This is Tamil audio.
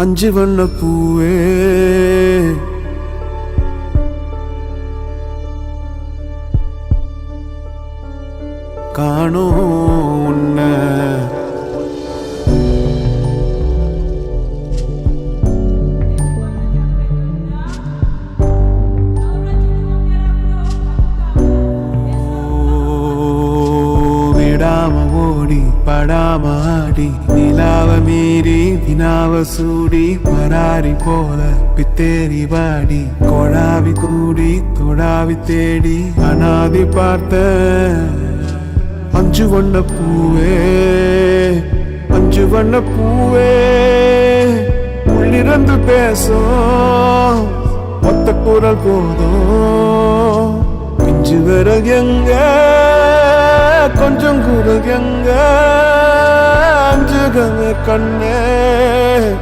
அஞ்சு வண்ண பூவே. காணோ உன்ன. விடாம ஓடி படாமாடி நிலாவ மீறி வினாவ சூடி பராரி போல பித்தேரி வாடி கொழாவி கூடி தொடாவி தேடி அனாதி பார்த்த அஞ்சு வண்ண பூவே அஞ்சு வண்ண பூவே. உள்ளிருந்து பேசும் மொத்த குரல் போதும். பிஞ்சு விறகு எங்க? கொஞ்சம் குரல் எங்க அஞ்சுகமே கண்ணே.